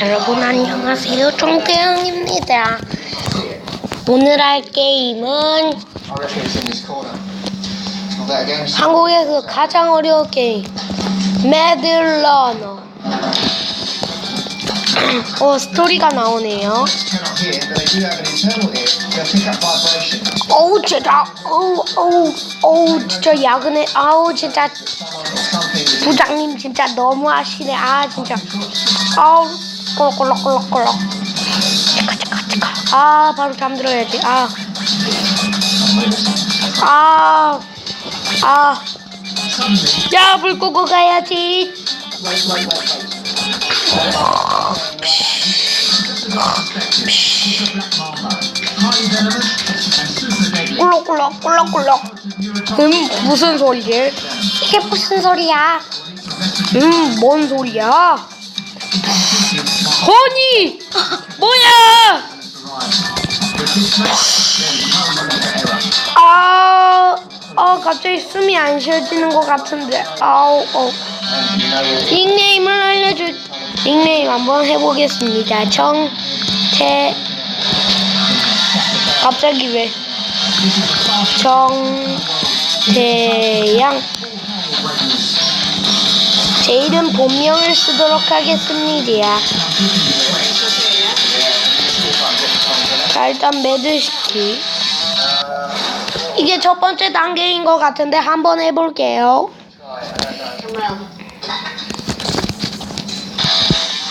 여러분 안녕하세요 종태영입니다 오늘 할 게임은. Sue? 한국에서 가장 어려운 게임 매들러너 어 스토리가 나오네요. 어우 진짜. 어우 어우 어우 진짜 야근에 아우 진짜. 부장님 진짜 너무 하시네. 아 진짜. 아우 치카 치카. 아 바로 잠들어야지. 아. 아, 아, 야, 불 끄고 가야지. 꿀럭꿀럭, 꿀럭꿀럭. 음, 무슨 소리지? 이게 무슨 소리야? 음, 뭔 소리야? 허니! 뭐야! 아, 아, 갑자기 숨이 안 쉬어지는 것 같은데. 아우, 어. 닉네임을 알려줄, 닉네임 한번 해보겠습니다. 정태, 갑자기 왜? 정태양. 제 이름 본명을 쓰도록 하겠습니다. 자, 일단 매드시키. 이게 첫 번째 단계인 것 같은데 한번 해볼게요.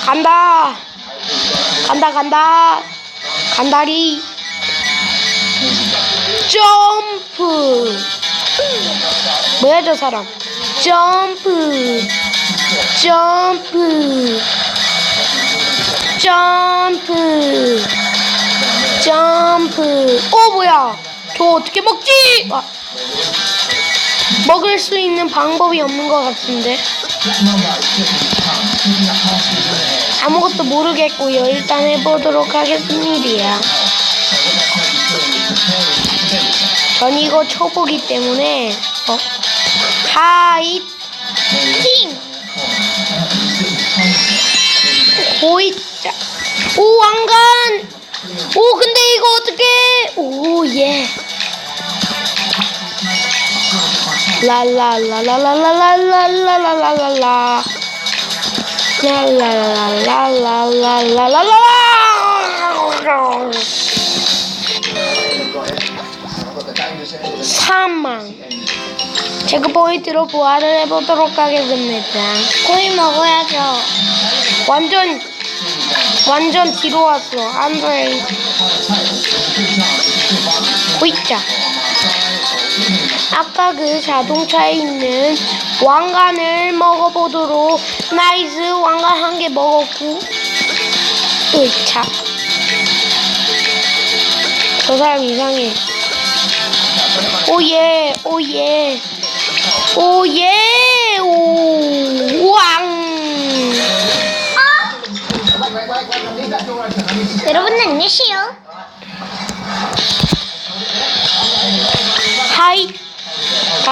간다. 간다, 간다. 간다리. 점프. 뭐야, 저 사람. 점프. 점프. 점프. 점프. 어, 뭐야. 저 어떻게 먹지? 아. 먹을 수 있는 방법이 없는 것 같은데. 아무것도 모르겠고요. 일단 해보도록 하겠습니다. 전 이거 초보기 때문에 어? 하이 팅 호이자 오 왕관! 오 근데 이거 어떻게 오예. 라라라라라라라라라라라 사망. 체크 포인트로 부활을 해보도록 하겠습니다. 코인 먹어야죠. 완전 완전 뒤로 왔어. 안돼 호이자 아까 그 자동차에 있는 왕관을 먹어보도록. 나이스 왕관 한 개 먹었고. 으차. 저 사람 이상해. 오예 오예. 오예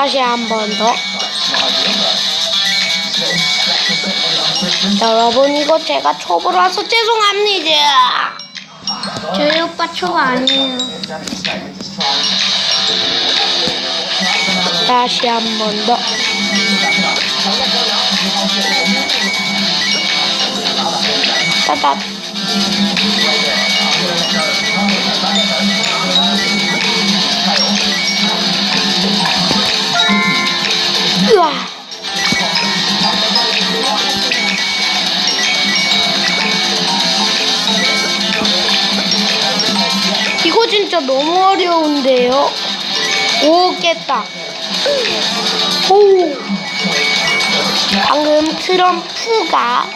다시 한 번 더. 여러분 이거 제가 초보라서 죄송합니다. 저희 오빠 초가 아니에요. 다시 한 번 더. 따다 진짜 너무 어려운데요? 오 깼다 오 방금 트럼프가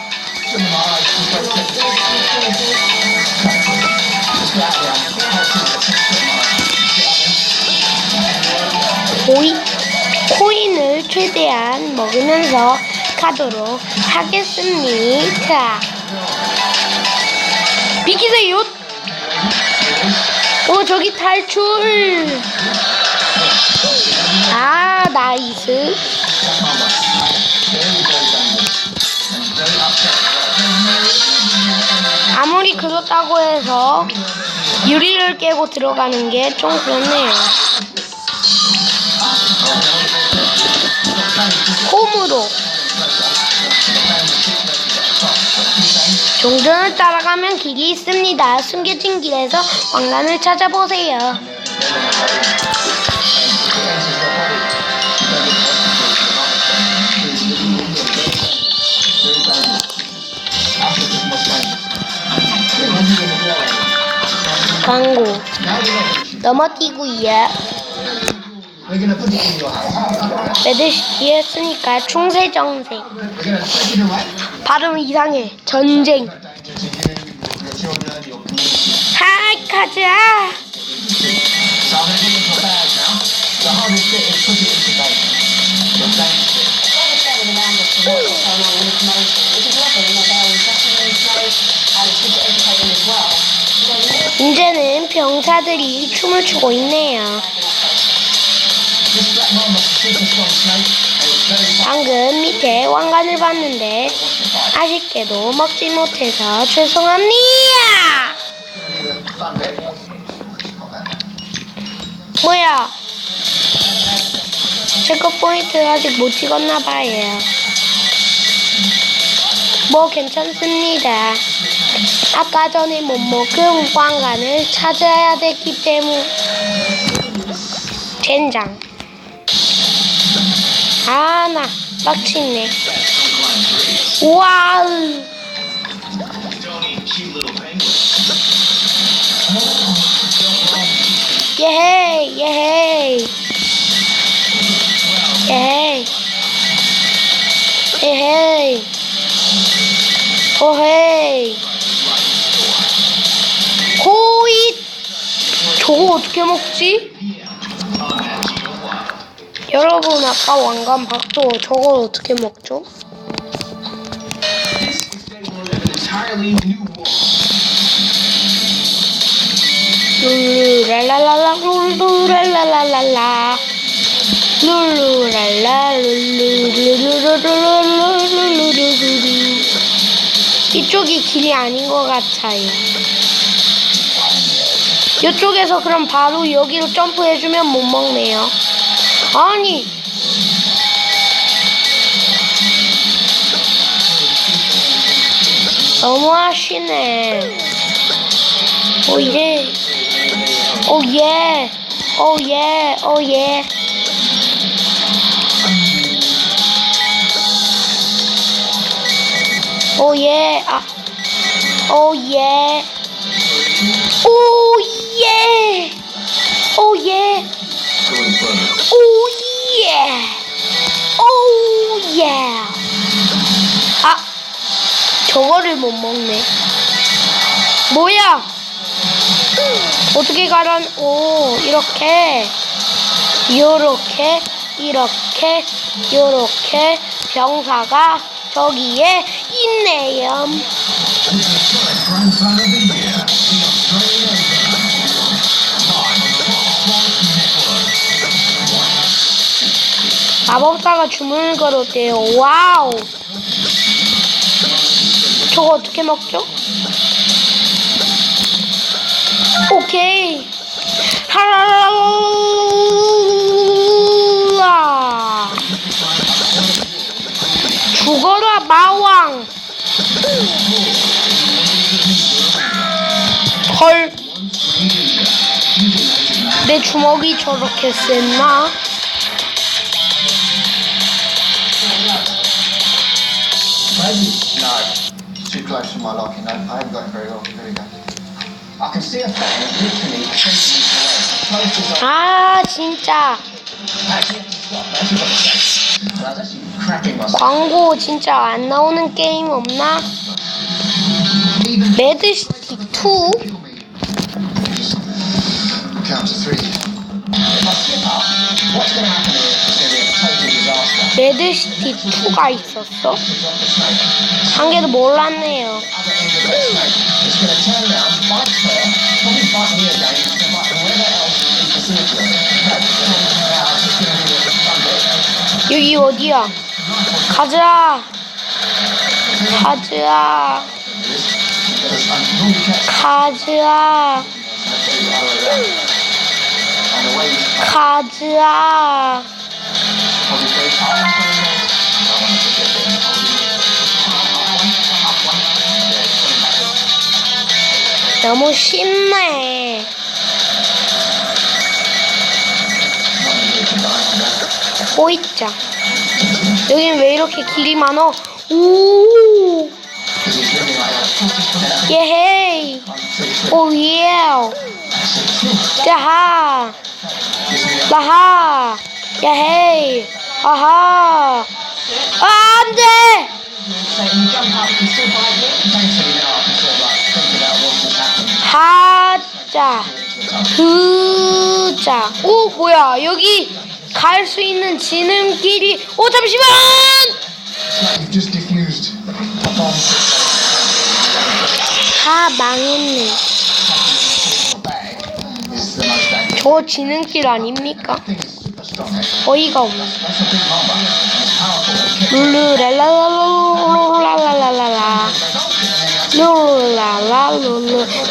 코인, 코인을 최대한 먹으면서 가도록 하겠습니다. 비키세요! 오 저기 탈출. 아 나이스. 아무리 그렇다고 해서 유리를 깨고 들어가는 게 좀 그렇네요. 홈으로. 종전을 따라가면 길이 있습니다. 숨겨진 길에서 왕관을 찾아보세요. 광고 your house. 매드시티 했으니까 충세 정세. 발음 이상해. 전쟁. 하, 가자. 이제는 병사들이 춤을 추고 있네요. 방금 밑에 왕관을 봤는데 아쉽게도 먹지 못해서 죄송합니다. 뭐야? 체크 포인트 아직 못 찍었나 봐요. 뭐 괜찮습니다. 아까 전에 못 먹은 왕관을 찾아야 됐기 때문. 젠장. 아, 나 빡치네. 와우. 예헤이, 예헤이. 예헤이. 예헤이. 오헤이. 호잇. 저거 어떻게 먹지? 여러분 아까 왕관 박도 저걸 어떻게 먹죠? 룰루랄랄라 룰루랄랄라 룰루랄라 룰루룰루룰루룰루룰루 이쪽이 길이 아닌 것 같아요 이쪽에서 그럼 바로 여기로 점프해주면 못 먹네요 아니 너무하시네. 오 예. 오 예. 오 예. 오 예. 오 예. 아. 오 예. 오 저거를 못 먹네. 뭐야? 어떻게 가란, 오, 이렇게, 요렇게, 이렇게, 요렇게, 병사가 저기에 있네요. 마법사가 주문을 걸었대요. 와우. 저거 어떻게 먹죠? 오케이. 하랄랄라. 죽어라 마왕. 헐. 내 주먹이 저렇게 셌나? Too close for my liking. I, I haven't got it very well. There we go. I can see a fan literally 20 metres away. Close as I 아 진짜 actually have to stop. I actually got sense. And I was actually cracking myself. 광고 진짜 안 나오는 게임 없나? Even 매드시티 2? kill me. Count to three. If I slip up, what's going to happen 레드시티 2가 있었어? 한 개도 몰랐네요. 여기 어디야? 가자! 가자! 가자! 가자! 너무 bad. 보이자. 여긴 왜 이렇게 길이 많어? 오. 예헤이. 오, 예. a 라하, 야헤이. 아하. 아, 안 돼! 하자. 그자. 오, 뭐야. 여기 갈 수 있는 지름길이. 오, 잠시만! 다 망했네. 저 지름길 아닙니까? 어이가 없네. 룰랄랄룰루.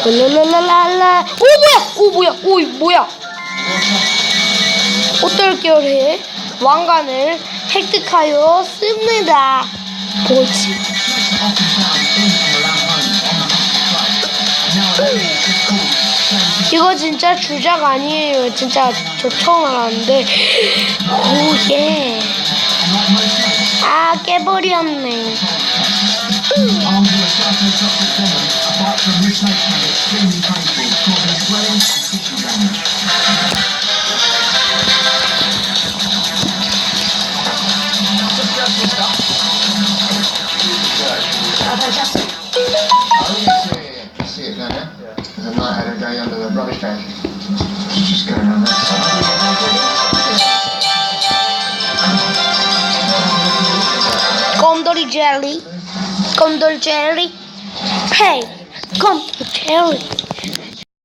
룰루랄랄랄라. 오, 뭐야! 오, 뭐야! 오, 뭐야! 꽃돌결의 왕관을 획득하여 씁니다. 보지. 이거 진짜 주작 아니에요. 진짜 저 처음 알았는데. 오, 예. 아, 깨버렸네. Condor Jelly. Condor Jelly. Hey, Condor Jelly.